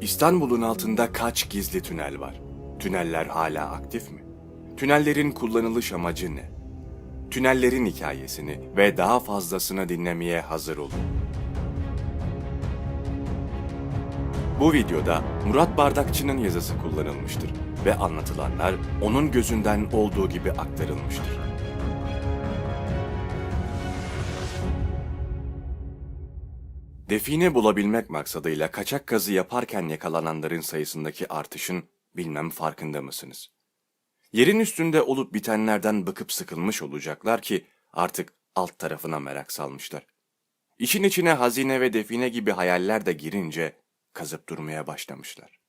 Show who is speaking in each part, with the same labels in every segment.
Speaker 1: İstanbul'un altında kaç gizli tünel var? Tüneller hala aktif mi? Tünellerin kullanılış amacı ne? Tünellerin hikayesini ve daha fazlasını dinlemeye hazır olun. Bu videoda Murat Bardakçı'nın yazısı kullanılmıştır ve anlatılanlar onun gözünden olduğu gibi aktarılmıştır. Define bulabilmek maksadıyla kaçak kazı yaparken yakalananların sayısındaki artışın bilmem farkında mısınız? Yerin üstünde olup bitenlerden bıkıp sıkılmış olacaklar ki artık alt tarafına merak salmışlar. İşin içine hazine ve define gibi hayaller de girince kazıp durmaya başlamışlar.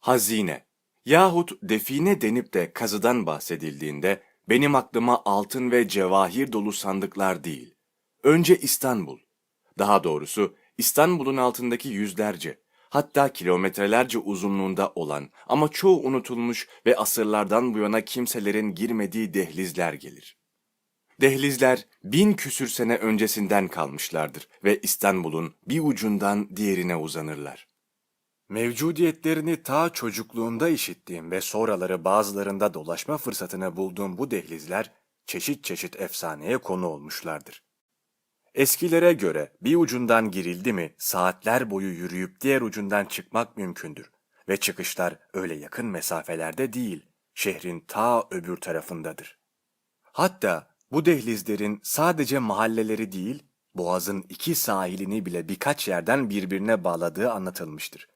Speaker 1: Hazine yahut define denip de kazıdan bahsedildiğinde benim aklıma altın ve cevahir dolu sandıklar değil. Önce İstanbul. Daha doğrusu İstanbul'un altındaki yüzlerce, hatta kilometrelerce uzunluğunda olan ama çoğu unutulmuş ve asırlardan bu yana kimselerin girmediği dehlizler gelir. Dehlizler bin küsür sene öncesinden kalmışlardır ve İstanbul'un bir ucundan diğerine uzanırlar. Mevcudiyetlerini ta çocukluğunda işittiğim ve sonraları bazılarında dolaşma fırsatını bulduğum bu dehlizler çeşit çeşit efsaneye konu olmuşlardır. Eskilere göre bir ucundan girildi mi saatler boyu yürüyüp diğer ucundan çıkmak mümkündür ve çıkışlar öyle yakın mesafelerde değil, şehrin ta öbür tarafındadır. Hatta bu dehlizlerin sadece mahalleleri değil, boğazın iki sahilini bile birkaç yerden birbirine bağladığı anlatılmıştır.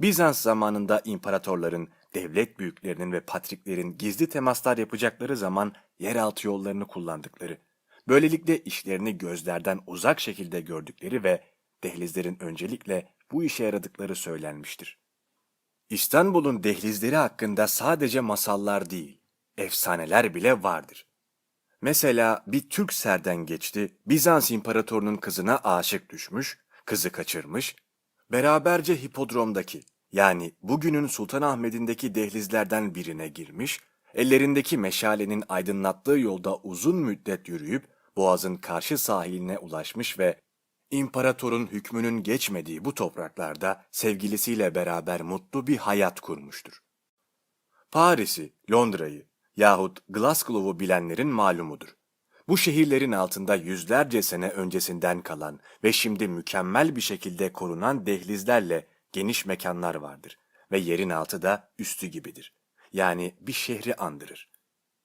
Speaker 1: Bizans zamanında imparatorların, devlet büyüklerinin ve patriklerin gizli temaslar yapacakları zaman yeraltı yollarını kullandıkları, böylelikle işlerini gözlerden uzak şekilde gördükleri ve dehlizlerin öncelikle bu işe yaradıkları söylenmiştir. İstanbul'un dehlizleri hakkında sadece masallar değil, efsaneler bile vardır. Mesela bir Türk serden geçti, Bizans imparatorunun kızına aşık düşmüş, kızı kaçırmış, beraberce hipodromdaki yani bugünün Sultanahmet'indeki dehlizlerden birine girmiş, ellerindeki meşalenin aydınlattığı yolda uzun müddet yürüyüp Boğaz'ın karşı sahiline ulaşmış ve imparatorun hükmünün geçmediği bu topraklarda sevgilisiyle beraber mutlu bir hayat kurmuştur. Paris'i, Londra'yı yahut Glasgow'u bilenlerin malumudur. Bu şehirlerin altında yüzlerce sene öncesinden kalan ve şimdi mükemmel bir şekilde korunan dehlizlerle geniş mekanlar vardır ve yerin altı da üstü gibidir. Yani bir şehri andırır.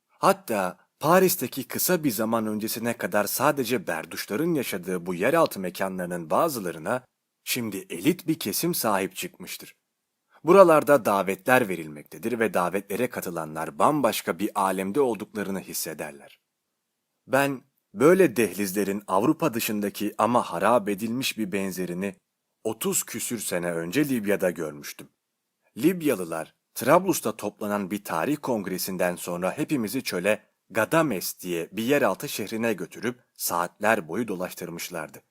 Speaker 1: Hatta Paris'teki kısa bir zaman öncesine kadar sadece berduşların yaşadığı bu yeraltı mekanlarının bazılarına şimdi elit bir kesim sahip çıkmıştır. Buralarda davetler verilmektedir ve davetlere katılanlar bambaşka bir alemde olduklarını hissederler. Ben böyle dehlizlerin Avrupa dışındaki ama harap edilmiş bir benzerini 30 küsür sene önce Libya'da görmüştüm. Libyalılar Trablus'ta toplanan bir tarih kongresinden sonra hepimizi çöle Gadames diye bir yeraltı şehrine götürüp saatler boyu dolaştırmışlardı.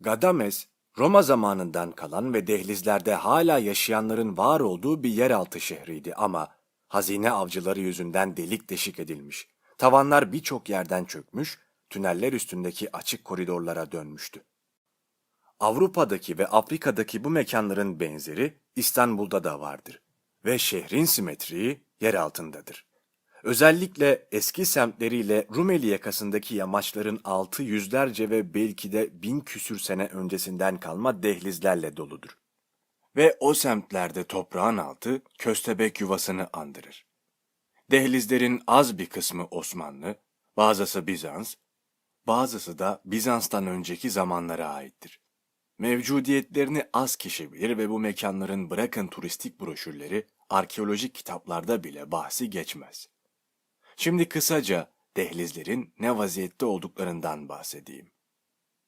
Speaker 1: Gadames, Roma zamanından kalan ve dehlizlerde hala yaşayanların var olduğu bir yeraltı şehriydi ama hazine avcıları yüzünden delik deşik edilmiş. Tavanlar birçok yerden çökmüş, tüneller üstündeki açık koridorlara dönmüştü. Avrupa'daki ve Afrika'daki bu mekanların benzeri İstanbul'da da vardır ve şehrin simetriği yer altındadır. Özellikle eski semtleriyle Rumeli yakasındaki yamaçların altı yüzlerce ve belki de bin küsür sene öncesinden kalma dehlizlerle doludur. Ve o semtlerde toprağın altı köstebek yuvasını andırır. Dehlizlerin az bir kısmı Osmanlı, bazısı Bizans, bazısı da Bizans'tan önceki zamanlara aittir. Mevcudiyetlerini az kişi bilir ve bu mekanların bırakın turistik broşürleri, arkeolojik kitaplarda bile bahsi geçmez. Şimdi kısaca dehlizlerin ne vaziyette olduklarından bahsedeyim.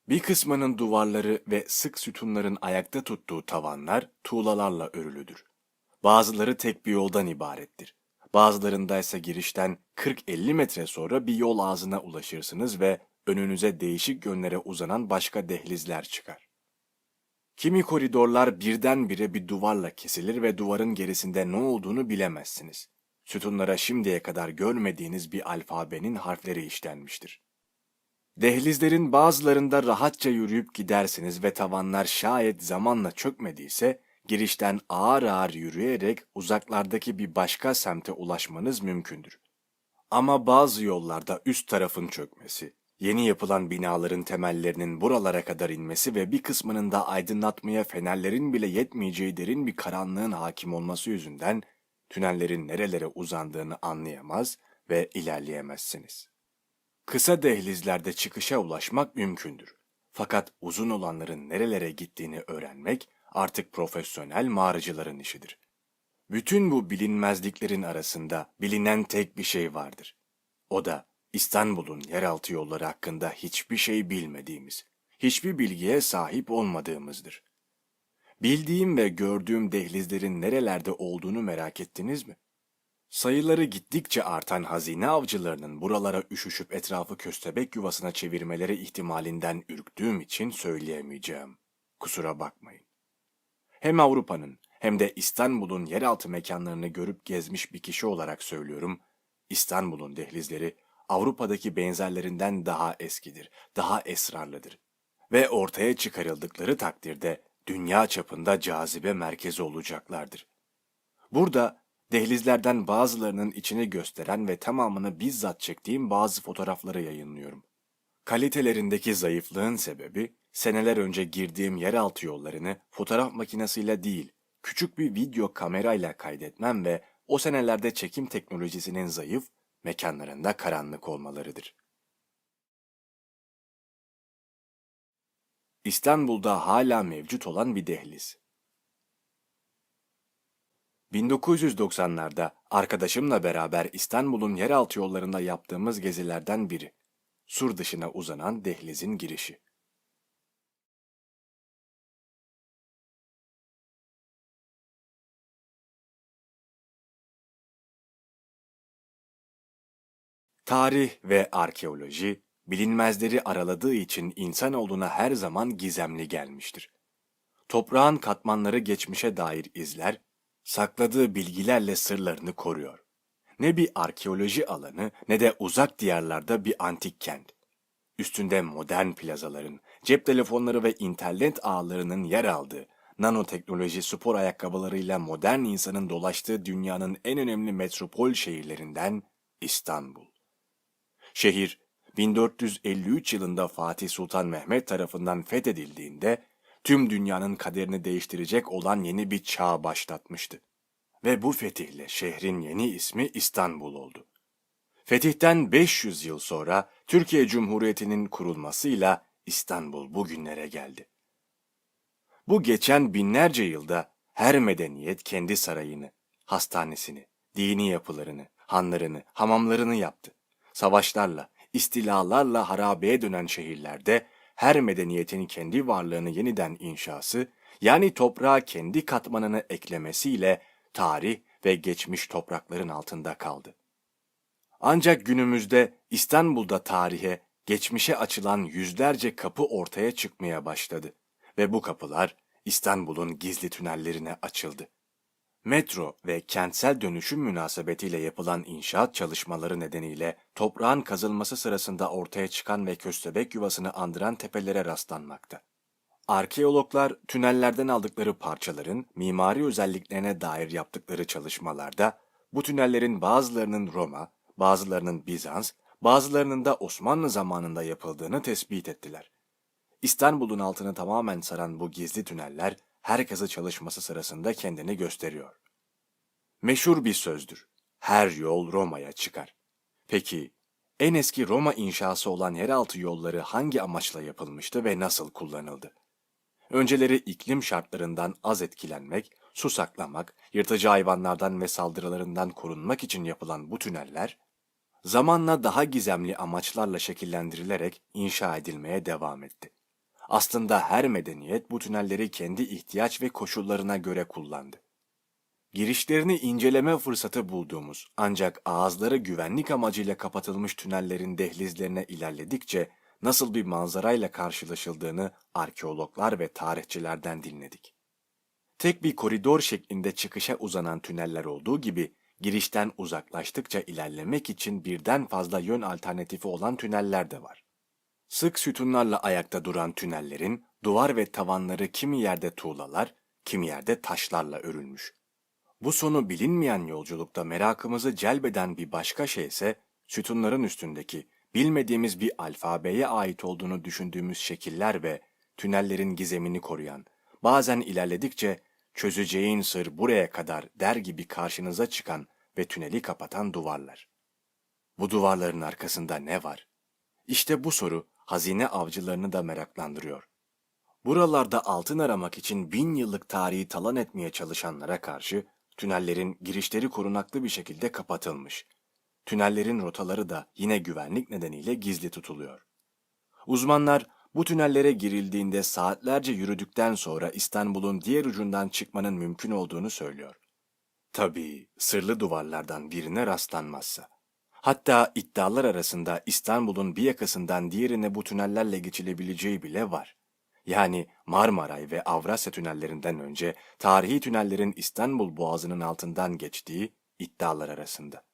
Speaker 1: Bir kısmının duvarları ve sık sütunların ayakta tuttuğu tavanlar tuğlalarla örülüdür. Bazıları tek bir yoldan ibarettir. Bazılarında ise girişten 40-50 metre sonra bir yol ağzına ulaşırsınız ve önünüze değişik yönlere uzanan başka dehlizler çıkar. Kimi koridorlar birdenbire bir duvarla kesilir ve duvarın gerisinde ne olduğunu bilemezsiniz. Sütunlara şimdiye kadar görmediğiniz bir alfabenin harfleri işlenmiştir. Dehlizlerin bazılarında rahatça yürüyüp gidersiniz ve tavanlar şayet zamanla çökmediyse girişten ağır ağır yürüyerek uzaklardaki bir başka semte ulaşmanız mümkündür. Ama bazı yollarda üst tarafın çökmesi, yeni yapılan binaların temellerinin buralara kadar inmesi ve bir kısmının da aydınlatmaya fenerlerin bile yetmeyeceği derin bir karanlığın hakim olması yüzünden tünellerin nerelere uzandığını anlayamaz ve ilerleyemezsiniz. Kısa dehlizlerde çıkışa ulaşmak mümkündür. Fakat uzun olanların nerelere gittiğini öğrenmek artık profesyonel mağaracıların işidir. Bütün bu bilinmezliklerin arasında bilinen tek bir şey vardır. O da İstanbul'un yeraltı yolları hakkında hiçbir şey bilmediğimiz, hiçbir bilgiye sahip olmadığımızdır. Bildiğim ve gördüğüm dehlizlerin nerelerde olduğunu merak ettiniz mi? Sayıları gittikçe artan hazine avcılarının buralara üşüşüp etrafı köstebek yuvasına çevirmeleri ihtimalinden ürktüğüm için söyleyemeyeceğim. Kusura bakmayın. Hem Avrupa'nın hem de İstanbul'un yeraltı mekanlarını görüp gezmiş bir kişi olarak söylüyorum. İstanbul'un dehlizleri Avrupa'daki benzerlerinden daha eskidir, daha esrarlıdır. Ve ortaya çıkarıldıkları takdirde dünya çapında cazibe merkezi olacaklardır. Burada dehlizlerden bazılarının içini gösteren ve tamamını bizzat çektiğim bazı fotoğrafları yayınlıyorum. Kalitelerindeki zayıflığın sebebi seneler önce girdiğim yeraltı yollarını fotoğraf makinesiyle değil, küçük bir video kamerayla kaydetmem ve o senelerde çekim teknolojisinin zayıf, mekanlarında karanlık olmalarıdır. İstanbul'da hala mevcut olan bir dehliz. 1990'larda arkadaşımla beraber İstanbul'un yeraltı yollarında yaptığımız gezilerden biri. Sur dışına uzanan dehlizin girişi. Tarih ve arkeoloji bilinmezleri araladığı için insanoğluna her zaman gizemli gelmiştir. Toprağın katmanları geçmişe dair izler, sakladığı bilgilerle sırlarını koruyor. Ne bir arkeoloji alanı ne de uzak diyarlarda bir antik kent. Üstünde modern plazaların, cep telefonları ve internet ağlarının yer aldığı, nanoteknoloji spor ayakkabılarıyla modern insanın dolaştığı dünyanın en önemli metropol şehirlerinden İstanbul. Şehir 1453 yılında Fatih Sultan Mehmet tarafından fethedildiğinde tüm dünyanın kaderini değiştirecek olan yeni bir çağ başlatmıştı. Ve bu fetihle şehrin yeni ismi İstanbul oldu. Fetihten 500 yıl sonra Türkiye Cumhuriyeti'nin kurulmasıyla İstanbul bugünlere geldi. Bu geçen binlerce yılda her medeniyet kendi sarayını, hastanesini, dini yapılarını, hanlarını, hamamlarını yaptı. Savaşlarla, istilalarla harabeye dönen şehirlerde her medeniyetin kendi varlığını yeniden inşası, yani toprağa kendi katmanını eklemesiyle tarih ve geçmiş toprakların altında kaldı. Ancak günümüzde İstanbul'da tarihe, geçmişe açılan yüzlerce kapı ortaya çıkmaya başladı ve bu kapılar İstanbul'un gizli tünellerine açıldı. Metro ve kentsel dönüşüm münasebetiyle yapılan inşaat çalışmaları nedeniyle toprağın kazılması sırasında ortaya çıkan ve köstebek yuvasını andıran tepelere rastlanmakta. Arkeologlar tünellerden aldıkları parçaların mimari özelliklerine dair yaptıkları çalışmalarda bu tünellerin bazılarının Roma, bazılarının Bizans, bazılarının da Osmanlı zamanında yapıldığını tespit ettiler. İstanbul'un altını tamamen saran bu gizli tüneller her kazı çalışması sırasında kendini gösteriyor. Meşhur bir sözdür. Her yol Roma'ya çıkar. Peki en eski Roma inşası olan yeraltı yolları hangi amaçla yapılmıştı ve nasıl kullanıldı? Önceleri iklim şartlarından az etkilenmek, su saklamak, yırtıcı hayvanlardan ve saldırılarından korunmak için yapılan bu tüneller, zamanla daha gizemli amaçlarla şekillendirilerek inşa edilmeye devam etti. Aslında her medeniyet bu tünelleri kendi ihtiyaç ve koşullarına göre kullandı. Girişlerini inceleme fırsatı bulduğumuz ancak ağızları güvenlik amacıyla kapatılmış tünellerin dehlizlerine ilerledikçe nasıl bir manzarayla karşılaşıldığını arkeologlar ve tarihçilerden dinledik. Tek bir koridor şeklinde çıkışa uzanan tüneller olduğu gibi girişten uzaklaştıkça ilerlemek için birden fazla yön alternatifi olan tüneller de var. Sık sütunlarla ayakta duran tünellerin duvar ve tavanları kimi yerde tuğlalar, kimi yerde taşlarla örülmüş. Bu sonu bilinmeyen yolculukta merakımızı celbeden bir başka şey ise sütunların üstündeki bilmediğimiz bir alfabeye ait olduğunu düşündüğümüz şekiller ve tünellerin gizemini koruyan, bazen ilerledikçe çözeceğin sır buraya kadar der gibi karşınıza çıkan ve tüneli kapatan duvarlar. Bu duvarların arkasında ne var? İşte bu soru hazine avcılarını da meraklandırıyor. Buralarda altın aramak için bin yıllık tarihi talan etmeye çalışanlara karşı tünellerin girişleri korunaklı bir şekilde kapatılmış. Tünellerin rotaları da yine güvenlik nedeniyle gizli tutuluyor. Uzmanlar bu tünellere girildiğinde saatlerce yürüdükten sonra İstanbul'un diğer ucundan çıkmanın mümkün olduğunu söylüyor. Tabii sırlı duvarlardan birine rastlanmazsa. Hatta iddialar arasında İstanbul'un bir yakasından diğerine bu tünellerle geçilebileceği bile var. Yani Marmaray ve Avrasya tünellerinden önce tarihi tünellerin İstanbul Boğazı'nın altından geçtiği iddialar arasında.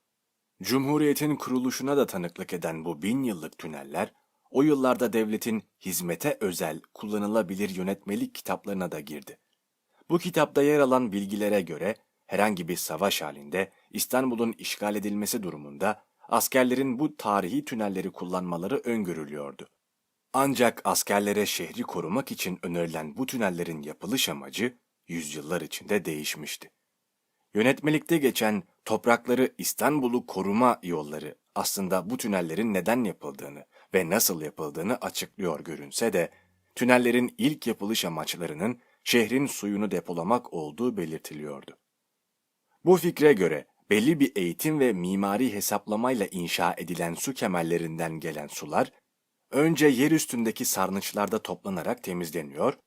Speaker 1: Cumhuriyetin kuruluşuna da tanıklık eden bu bin yıllık tüneller, o yıllarda devletin hizmete özel kullanılabilir yönetmelik kitaplarına da girdi. Bu kitapta yer alan bilgilere göre herhangi bir savaş halinde İstanbul'un işgal edilmesi durumunda askerlerin bu tarihi tünelleri kullanmaları öngörülüyordu. Ancak askerlere şehri korumak için önerilen bu tünellerin yapılış amacı yüzyıllar içinde değişmişti. Yönetmelikte geçen toprakları İstanbul'u koruma yolları aslında bu tünellerin neden yapıldığını ve nasıl yapıldığını açıklıyor görünse de tünellerin ilk yapılış amaçlarının şehrin suyunu depolamak olduğu belirtiliyordu. Bu fikre göre belli bir eğitim ve mimari hesaplamayla inşa edilen su kemellerinden gelen sular önce yer üstündeki sarnıçlarda toplanarak temizleniyor,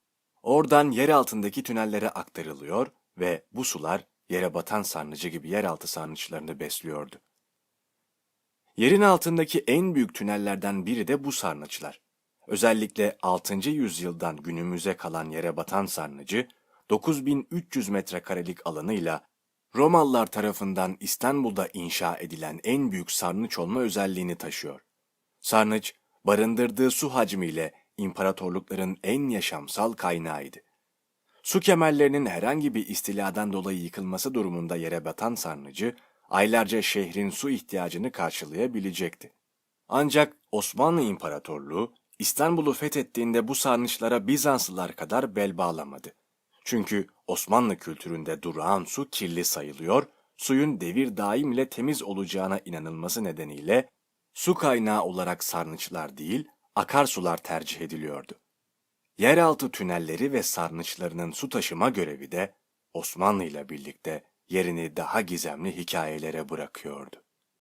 Speaker 1: oradan yer altındaki tünellere aktarılıyor ve bu sular yere batan sarnıcı gibi yeraltı sarnıçlarını besliyordu. Yerin altındaki en büyük tünellerden biri de bu sarnıçlar. Özellikle 6. yüzyıldan günümüze kalan yere batan sarnıcı 9300 metrekarelik alanıyla Romalılar tarafından İstanbul'da inşa edilen en büyük sarnıç olma özelliğini taşıyor. Sarnıç, barındırdığı su hacmiyle imparatorlukların en yaşamsal kaynağıydı. Su kemerlerinin herhangi bir istiladan dolayı yıkılması durumunda yere batan sarnıcı, aylarca şehrin su ihtiyacını karşılayabilecekti. Ancak Osmanlı İmparatorluğu, İstanbul'u fethettiğinde bu sarnıçlara Bizanslılar kadar bel bağlamadı. Çünkü Osmanlı kültüründe durağan su kirli sayılıyor, suyun devir daim ile temiz olacağına inanılması nedeniyle su kaynağı olarak sarnıçlar değil, akarsular tercih ediliyordu. Yeraltı tünelleri ve sarnıçlarının su taşıma görevi de Osmanlı ile birlikte yerini daha gizemli hikayelere bırakıyordu.